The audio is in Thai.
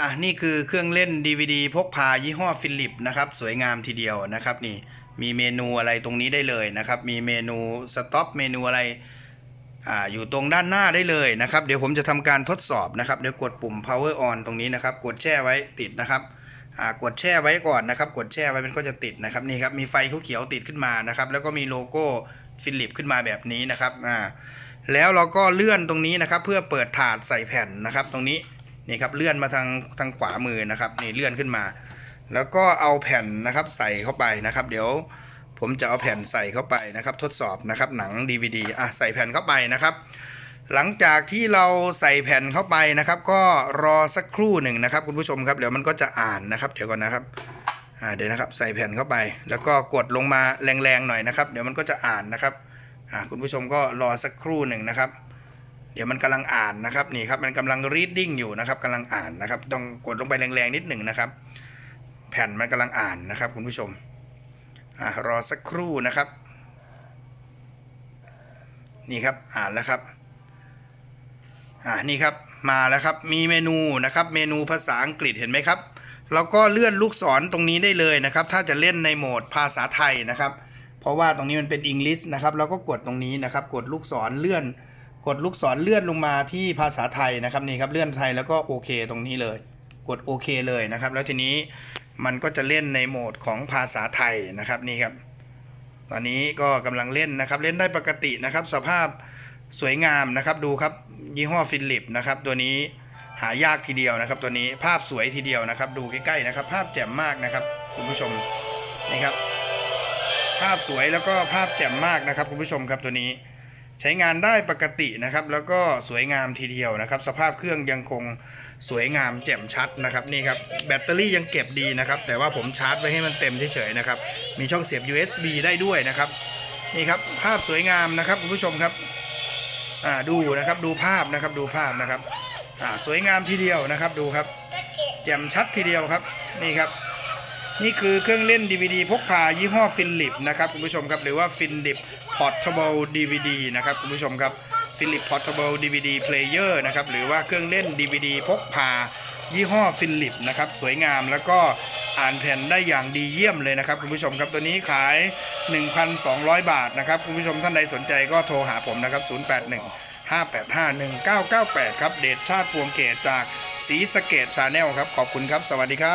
อะนี่คือเครื่องเล่น DVD พกพายี่ห้อฟิลิปนะครับสวยงามทีเดียวนะครับนี่มีเมนูอะไรตรงนี้ได้เลยนะครับ มีเมนูสต็อปเมนูอะไรอ่าอยู่ตรงด้านหน้าได้เลยนะครับ เดี๋ยวผมจะทำการทดสอบนะครับ เดี๋ยวกดปุ่ม power on ตรงนี้นะครับ กดแช่ไว้ติดนะครับอ่ากดแช่ไว้ก่อนนะครับ กดแช่ไว้มันก็จะติดนะครับนี่ครับมีไฟเขียวๆติดขึ้นมานะครับ แล้วก็มีโลโก้ฟิลิปขึ้นมาแบบนี้นะครับอ่าแล้วเราก็เลื่อนตรงนี้นะครับ เพื่อเปิดถาดใส่แผ่นนะครับ ตรงนี้ นี่ครับเลื่อนมาทางทางขวามือนะครับนี่เลื่อนขึ้นมา แล้วก็เอาแผ่นนะครับใส่เข้าไปนะครับ เดี๋ยวผมจะเอาแผ่นใส่เข้าไปนะครับ ทดสอบนะครับหนัง DVD อะใส่แผ่นเข้าไปนะครับ หลังจากที่เราใส่แผ่นเข้าไปนะครับ ก็รอสักครู่หนึ่งนะครับ คุณผู้ชมครับเดี๋ยวมันก็จะอ่านนะครับ เดี๋ยวก่อนนะครับอ่าเดี๋ยวนะครับใส่แผ่นเข้าไป แล้วก็กดลงมาแรงๆหน่อยนะครับ เดี๋ยวมันก็จะอ่านนะครับอ่าคุณผู้ชมก็รอสักครู่หนึ่งนะครับ เดี๋ยวมันกำลังอ่านนะครับนี่ครับมันกำลัง reading อยู่นะครับกำลังอ่านนะครับ ต้องกดลงไปแรงๆนิดหนึ่งนะครับ แผ่นมันกำลังอ่านนะครับ คุณผู้ชมอ่ารอสักครู่นะครับ นี่ครับอ่านแล้วครับอ่านี่ครับมาแล้วครับมีเมนูนะครับเมนูภาษาอังกฤษเห็นไหมครับเราก็เลื่อนลูกศรตรงนี้ได้เลยนะครับ ถ้าจะเล่นในโหมดภาษาไทยนะครับ เพราะว่าตรงนี้มันเป็นอังกฤษนะครับ เราก็กดตรงนี้นะครับ กดลูกศรเลื่อน กดลูกศรเลื่อนลงมาที่ภาษาไทยนะครับนี่ครับเลื่อนไทยแล้วก็โอเคตรงนี้เลย กดโอเคเลยนะครับ แล้วทีนี้มันก็จะเล่นในโหมดของภาษาไทยนะครับนี่ครับ ตอนนี้ก็กำลังเล่นนะครับ เล่นได้ปกตินะครับ สภาพสวยงามนะครับดูครับยี่ห้อฟิลิปนะครับ ตัวนี้หายากทีเดียวนะครับ ตัวนี้ภาพสวยทีเดียวนะครับ ดูใกล้ๆนะครับ ภาพแจ่มมากนะครับ คุณผู้ชมนี่ครับ ภาพสวยแล้วก็ภาพแจ่มมากนะครับ คุณผู้ชมครับตัวนี้ ใช้งานได้ปกตินะครับ แล้วก็สวยงามทีเดียวนะครับ สภาพเครื่องยังคงสวยงามแจ่มชัดนะครับนี่ครับแบตเตอรี่ยังเก็บดีนะครับ แต่ว่าผมชาร์จไว้ให้มันเต็มเฉยๆนะครับ มีช่องเสียบ USB ได้ด้วยนะครับ นี่ครับภาพสวยงามนะครับคุณผู้ชมครับอ่าดูนะครับดูภาพนะครับดูภาพนะครับอ่าสวยงามทีเดียวนะครับดูครับแจ่มชัดทีเดียวครับนี่ครับ นี่คือเครื่องเล่น DVD พกพายี่ห้อฟินลิปนะครับคุณผู้ชมครับหรือว่าฟินลิป Portable DVD นะครับคุณผู้ชมครับฟินลิป Portable DVD Player นะครับหรือว่าเครื่องเล่น DVD พกพายี่ห้อฟินลิปนะครับสวยงามแล้วก็อ่านแผ่นได้อย่างดีเยี่ยมเลยนะครับคุณผู้ชมครับตัวนี้ขาย 1,200 บาทนะครับคุณผู้ชมท่านใดสนใจก็โทรหาผมนะครับ 081 585 1998 ครับเดชชาติพวงเกตจากศรีสเกดชาแนลครับ ขอบคุณครับ สวัสดีครับ